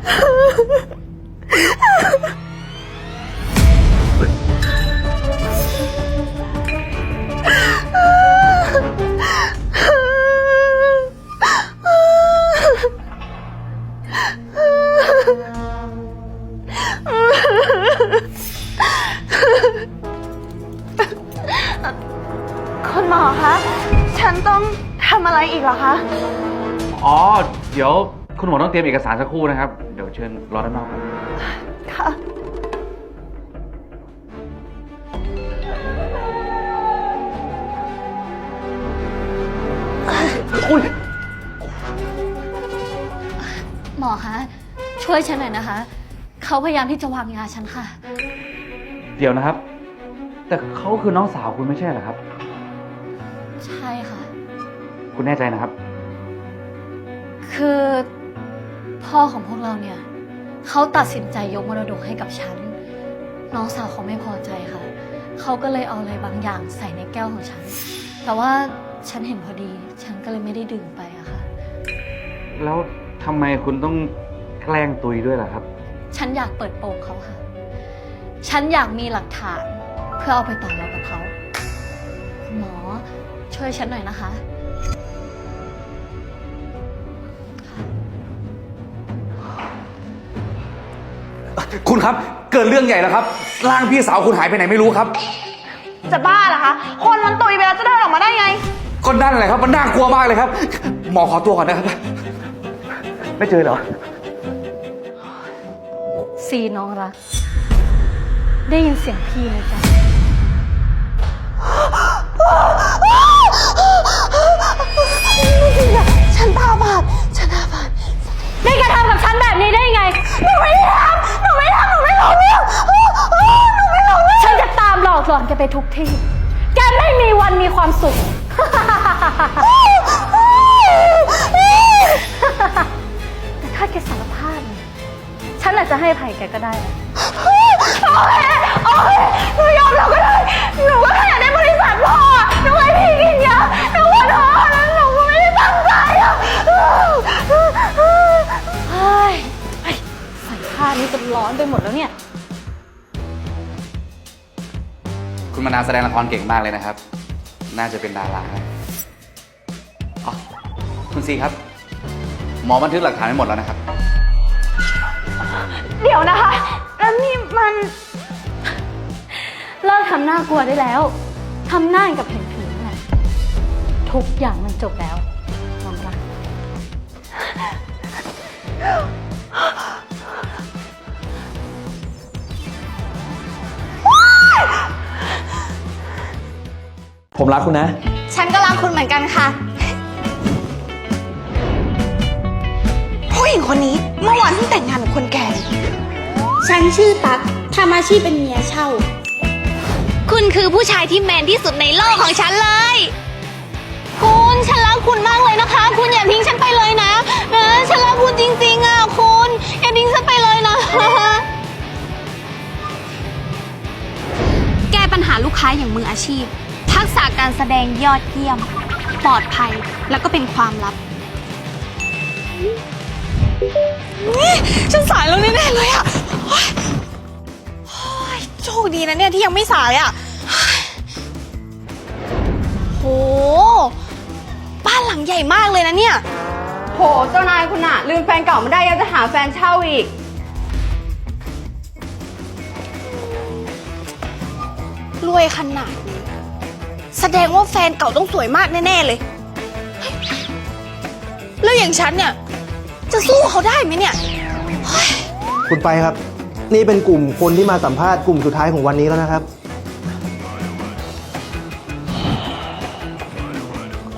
คุณหมอคะ ฉันต้องทำอะไรอีกเหรอคะ อ๋อ เดี๋ยว คุณหมอต้องเตรียมเอกสารสักครู่นะครับ เดี๋ยวเชิญรอด้านนอกครับค่ะหมอคะช่วยฉันหน่อยนะคะ เขาพยายามที่จะวางยาฉันค่ะ เดี๋ยวนะครับ แต่เขาคือน้องสาวคุณไม่ใช่เหรอครับ ใช่ค่ะ คุณแน่ใจนะครับ คือ พ่อของพวกเราเนี่ยเขาตัดสินใจยกมรดกให้กับฉัน น้องสาวเขาไม่พอใจค่ะ เขาก็เลยเอาอะไรบางอย่างใส่ในแก้วของฉัน แต่ว่าฉันเห็นพอดี ฉันก็เลยไม่ได้ดื่มไปอะค่ะ แล้วทำไมคุณต้องแกล้งตุยด้วยล่ะครับ ฉันอยากเปิดโปงเขาค่ะ ฉันอยากมีหลักฐานเพื่อเอาไปต่อยอดกับเขาคุณหมอช่วยฉันหน่อยนะคะ คุณครับ เกิดเรื่องใหญ่แล้วครับ ร่างพี่สาวคุณหายไปไหนไม่รู้ครับ จะบ้าเหรอคะ คนมันตุยไปแล้วจะเดินออกมาได้ไง ก็นั่นแหละครับ มันน่ากลัวมากเลยครับ หมอขอตัวก่อนนะครับ ไม่เจอเหรอ ซีน้องรัก ได้ยินเสียงพี่ไหมจ๊ะฉันตาบาด ฉันตาบาด นี่แกทำกับฉันแบบนี้ได้ยังไง หนูไม่ได้ทำหนูไม่ทำหนูไม่รู้เรื่องหนูไม่รู้เรื่อง ฉันจะตาม หลอกหลอนแกไปทุกที่ แกไม่มีวันมีความสุข แต่ถ้าแกสารภาพเนี่ยฉันอาจจะให้อภัยแกก็ได้นะโอเคโอเคหนูยอมแล้วก็ได้ หนูก็แค่อยากได้บริษัทพ่อหนูให้พี่กินยาหนูขอโทษนะหนูก็ไม่ได้ตั้งใจอะเฮ้ยเฮ้ยใส่ผ้านี่จนร้อนไปหมดแล้วเนี่ย คุณมานาแสดงละครเก่งมากเลยนะครับ น่าจะเป็นดารานะอ๋อคุณซีครับ หมอบันทึกหลักฐานไว้หมดแล้วนะครับ เดี๋ยวนะคะแล้วนี่มันเลิกทำหน้ากลัวได้แล้วทำหน้าอย่างกับเห็นผีนั่นแหละทุกอย่างมันจบแล้วน้องรัก ผมรักคุณนะ ฉันก็รักคุณเหมือนกันค่ะ ผู้หญิงคนนี้เมื่อวานเพิ่งแต่งงานกับคนแก่ฉันชื่อตั๊กทำอาชีพเป็นเมียเช่า คุณคือผู้ชายที่แมนที่สุดในโลกของฉันเลย คุณฉันรักคุณมากเลยนะคะ คุณอย่าทิ้งฉันไปเลยนะนะฉันรักคุณจริงๆอะคุณอย่าทิ้งฉันไปเลยนะ แก้ปัญหาลูกค้าอย่างมืออาชีพ ทักษะการแสดงยอดเยี่ยม ปลอดภัยแล้วก็เป็นความลับฉันสายแล้วแน่ๆเลยอะโอ๊ยโอ๊ยโชคดีนะเนี่ยที่ยังไม่สายอะโห บ้านหลังใหญ่มากเลยนะเนี่ย โหเจ้านายคุณอะลืมแฟนเก่าไม่ได้ยังจะหาแฟนเช่าอีก รวยขนาดนี้ แสดงว่าแฟนเก่าต้องสวยมากแน่ ๆ เลย แล้วอย่างฉันเนี่ย จะสู้เขาได้ไหมเนี่ย คุณไปครับ นี่เป็นกลุ่มคนที่มาสัมภาษณ์กลุ่มสุดท้ายของวันนี้แล้วนะครับ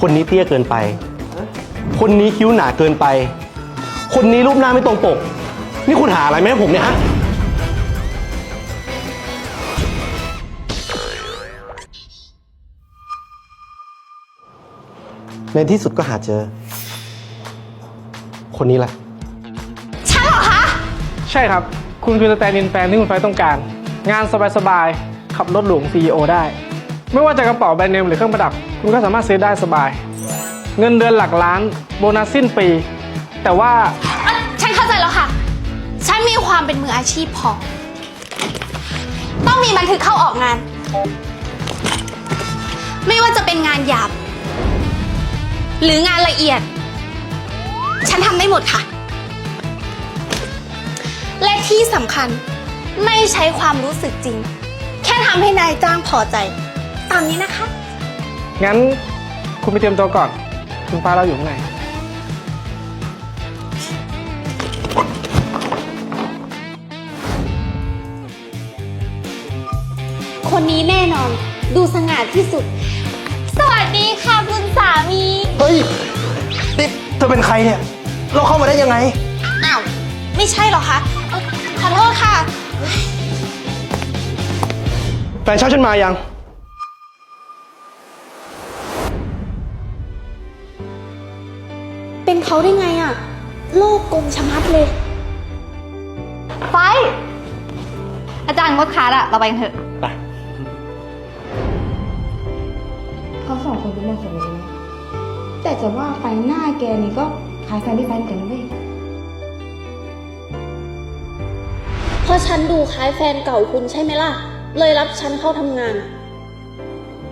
คนนี้เตี้ยเกินไป คนนี้คิ้วหนาเกินไป คนนี้รูปหน้าไม่ตรงปก นี่คุณหาอะไรไหมาให้ผมเนี่ยฮะ ในที่สุดก็หาเจอ คนนี้แหละใช่ครับ คุณคือสแตนด์อินแฟนที่คุณไฟต้องการ งานสบายๆ ขับรถหลวง CEO ได้ ไม่ว่าจะกระเป๋าแบรนด์เนมหรือเครื่องประดับ คุณก็สามารถซื้อได้สบาย เงินเดือนหลักล้าน โบนัสสิ้นปี แต่ว่า ฉันเข้าใจแล้วค่ะเป็นมืออาชีพพอ ต้องมีบันทึกเข้าออกงาน ไม่ว่าจะเป็นงานหยาบ หรืองานละเอียด ฉันทำได้หมดค่ะ และที่สำคัญไม่ใช้ความรู้สึกจริง แค่ทำให้นายจ้างพอใจ ตามนี้นะคะ งั้นคุณไปเตรียมตัวก่อน คุณฟ้าเราอยู่ข้างในคนนี้แน่นอน ดูสง่าที่สุดสวัส ดีค่ะคุณสามี เฮ้ยนี่เธอเป็นใครเนี่ย เราเข้ามาได้ยังไง อ้าว ไม่ใช่เหรอคะเอ่อขอโทษค่ะ แฟนเช่าฉันมายัง เป็นเขาได้ไงอะโลกกลมชะมัดเลย ไฟ อาจารย์งดคลาสอะเราไปกันเถอะ คนเป็นเหมาะสมเลยนะแต่จะว่าไปหน้าแกนี่ก็คล้ายแฟนที่แฟนกันนะเว้ยเพราะฉันดูคล้ายแฟนเก่าคุณใช่ไหมล่ะ เลยรับฉันเข้าทำงาน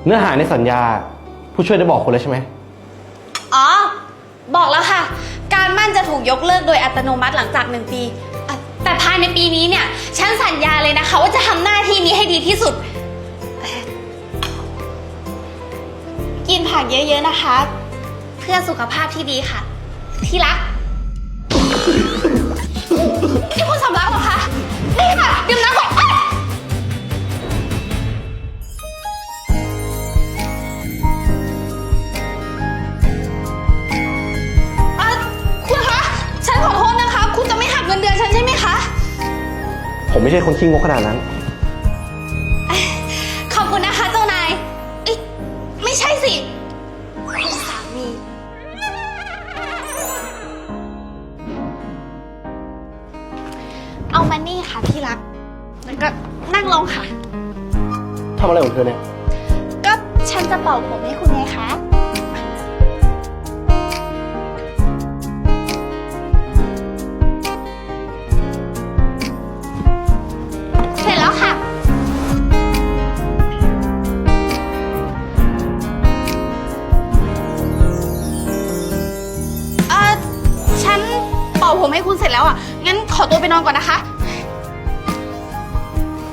เนื้อหาในสัญญา ผู้ช่วยได้บอกคุณแล้วใช่ไหม อ๋อ บอกแล้วค่ะ การมั่นจะถูกยกเลิกโดยอัตโนมัติหลังจากหนึ่งปีอะแต่ภายในปีนี้เนี่ย ฉันสัญญาเลยนะคะ ว่าจะทำหน้าที่นี้ให้ดีที่สุด ผักเยอะๆนะคะ เพื่อสุขภาพที่ดีค่ะ ที่รักนี่คุณสำลักเหรอคะ นี่ค่ะดื่มน้ำก่อนเอ้ยอะคุณคะ ฉันขอโทษนะคะ คุณจะไม่หักเงินเดือนฉันใช่ไหมคะ ผมไม่ใช่คนขี้งกขนาดนั้น นั่งลงค่ะ ทำอะไรของเธอเนี่ย ก็ฉันจะเป่าผมให้คุณไงคะ เสร็จแล้วค่ะ เอ่อฉันเป่าผมให้คุณเสร็จแล้วอะ งั้นขอตัวไปนอนก่อนนะคะ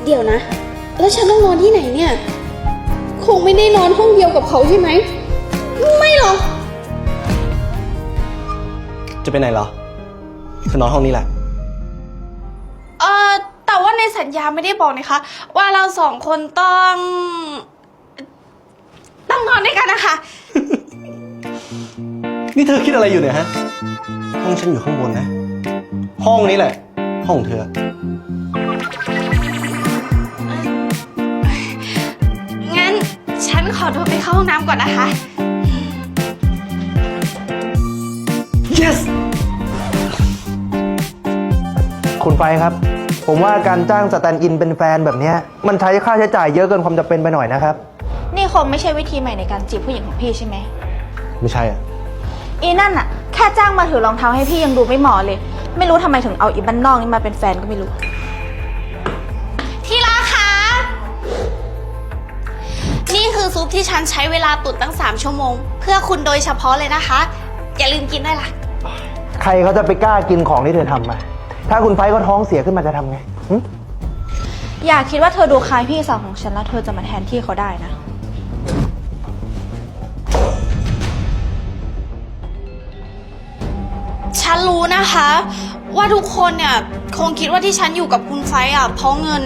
เดี๋ยวนะ แล้วฉันต้องนอนที่ไหนเนี่ย คงไม่ได้นอนห้องเดียวกับเขาใช่ไหม ไม่หรอก จะไปไหนเหรอฉันนอนห้องนี้แหละ เออแต่ว่าในสัญญาไม่ได้บอกนะคะ ว่าเราสองคนต้อง ต้องนอนด้วยกันนะคะ นี่เธอคิดอะไรอยู่เนี่ยฮะ ห้องฉันอยู่ข้างบนนะ ห้องนี้แหละ ห้องเธอ นขอตัวไปเข้าห้องน้ำก่อนนะคะ yes คุณไปครับ ผมว่าการจ้างสแตนด์อินเป็นแฟนแบบเนี้ยมันใช้ค่าใช้จ่ายเยอะเกินความจำเป็นไปหน่อยนะครับ นี่คงไม่ใช่วิธีใหม่ในการจีบผู้หญิงของพี่ใช่ไหม ไม่ใช่อะอีนั่นอะแค่จ้างมาถือรองเท้าให้พี่ยังดูไม่เหมาะเลย ไม่รู้ทำไมถึงเอาอีบ้านนอกนี่มาเป็นแฟนก็ไม่รู้ นี่คือซุปที่ฉันใช้เวลาตุ๋นตั้ง 3 ชั่วโมง เพื่อคุณโดยเฉพาะเลยนะคะ อย่าลืมกินด้วยล่ะ ใครเขาจะไปกล้ากินของที่เธอทำมา ถ้าคุณไฟเขาท้องเสียขึ้นมาจะทำไงหึอย่าคิดว่าเธอดูคล้ายพี่สาวของฉันแล้วเธอจะมาแทนที่เขาได้นะ ฉันรู้นะคะ ว่าทุกคนเนี่ยคงคิดว่าที่ฉันอยู่กับคุณไฟท์อะเพราะเงิน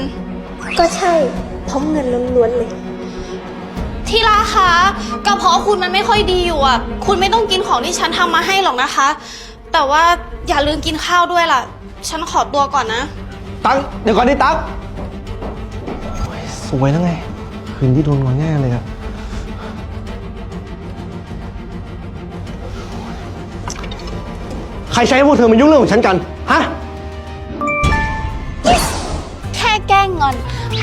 ก็ใช่เพราะเงินล้วนๆเลย ที่รักคะกระเพาะคุณมันไม่ค่อยดีอยู่อะ คุณไม่ต้องกินของที่ฉันทำมาให้หรอกนะคะ แต่ว่าอย่าลืมกินข้าวด้วยล่ะ ฉันขอตัวก่อนนะ ตังค์เดี๋ยวก่อนดิตังค์โอ้ยสวยแล้วไง คืนที่โดนงอนแน่เลยอะใครใช้ให้พวกเธอมายุ่งเรื่องของฉันกัน ฮะ แค่แกล้งงอน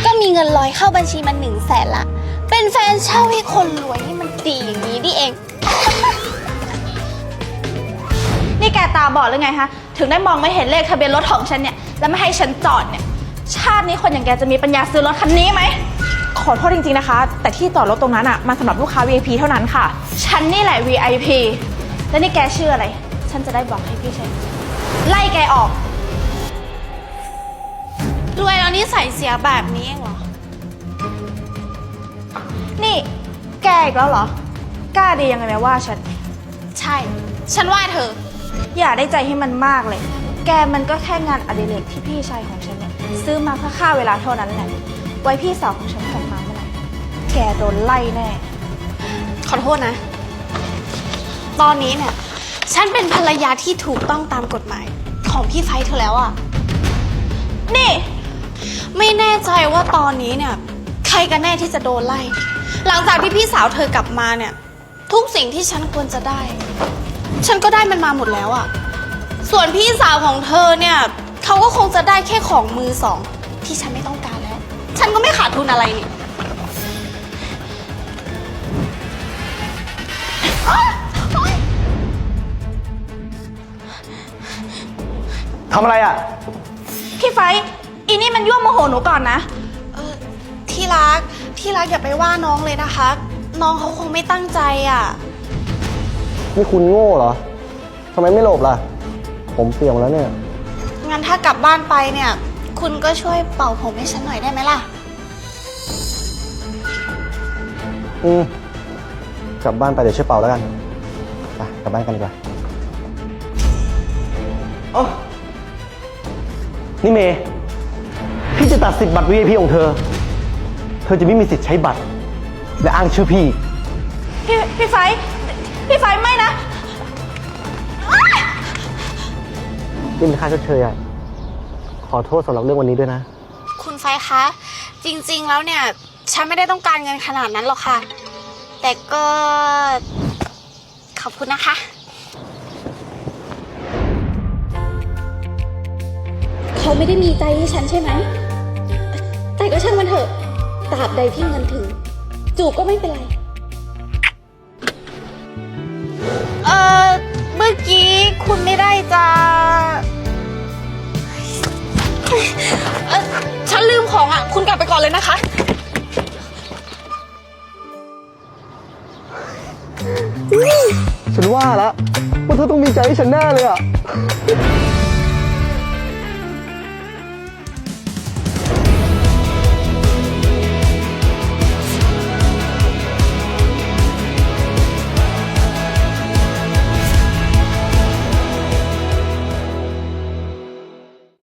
ก็มีเงินลอยเข้าบัญชีมันหนึ่งแสนละ เป็นแฟนเช่าให้คนรวยนี่มันดีอย่างนี้นี่เอง นี่แกตาบอดหรือไงฮะ ถึงได้มองไม่เห็นเลขทะเบียนรถของฉันเนี่ย แล้วไม่ให้ฉันจอดเนี่ย ชาตินี้คนอย่างแกจะมีปัญญาซื้อรถคันนี้ไหม ขอโทษจริงๆนะคะ แต่ที่จอดรถตรงนั้นอะมันสำหรับลูกค้า VIP เท่านั้นค่ะ ฉันนี่แหละ VIP แล้วนี่แกชื่ออะไร ฉันจะได้บอกให้พี่ใช่ไล่แกออก รวยแล้วนี่ใส่เสียแบบนี้เองเหรอ นี่แกอีกแล้วเหรอ กล้าดียังไงแม้ว่าฉัน ใช่ ฉันว่าเธอ อย่าได้ใจให้มันมากเลย แกมันก็แค่งานอดิเรกที่พี่ชายของฉันเนี่ยซื้อมาเพื่อฆ่าเวลาเท่านั้นแหละ ไว้พี่สาวของฉันกลับมาเมื่อไหร่ แกโดนไล่แน่ ขอโทษนะ ตอนนี้เนี่ย ฉันเป็นภรรยาที่ถูกต้องตามกฎหมายของพี่ไฟท์เธอแล้วอะนี่ ไม่แน่ใจว่าตอนนี้เนี่ย ใครกันแน่ที่จะโดนไล่ หลังจากที่พี่สาวเธอกลับมาเนี่ย ทุกสิ่งที่ฉันควรจะได้ ฉันก็ได้มันมาหมดแล้วอะส่วนพี่สาวของเธอเนี่ยเขาก็คงจะได้แค่ของมือสอง ที่ฉันไม่ต้องการแล้ว ฉันก็ไม่ขาดทุนอะไรนี่ทำอะไรอะ พี่ไฟท์อีนี่มันยั่วโมโหหนูก่อนนะ เออที่รัก ที่รักอย่าไปว่าน้องเลยนะคะ น้องเขาคงไม่ตั้งใจอะ นี่คุณโง่เหรอทำไมไม่หลบล่ะ ผมเสี่ยงแล้วเนี่ย งั้นถ้ากลับบ้านไปเนี่ย คุณก็ช่วยเป่าผมให้ฉันหน่อยได้ไหมล่ะ อืมกลับบ้านไปเดี๋ยวช่วยเป่าแล้วกันไปกลับบ้านกันดีกว่าอ๋อนี่เมย์พี่จะตัดสิทธิ์บัตร VIP ของเธอ เธอจะไม่มีสิทธิ์ใช้บัตร และอ้างชื่อพี่ พี่พี่ไฟท์พี่ไฟท์ไม่นะ นี่เป็นค่าชดเชยอะขอโทษสำหรับเรื่องวันนี้ด้วยนะ คุณไฟคะ จริงๆแล้วเนี่ย ฉันไม่ได้ต้องการเงินขนาดนั้นหรอกค่ะ แต่ก็ขอบคุณนะคะ เขาไม่ได้มีใจให้ฉันใช่ไหม แต่ก็ช่างมันเถอะ ตราบใดที่เงินถึง จูบก็ไม่เป็นไร เออเมื่อกี้คุณไม่ได้จะเอ่อฉันลืมของอะ คุณกลับไปก่อนเลยนะคะ ฉันว่าแล้วว่าเธอต้องมีใจให้ฉันแน่เลยอะ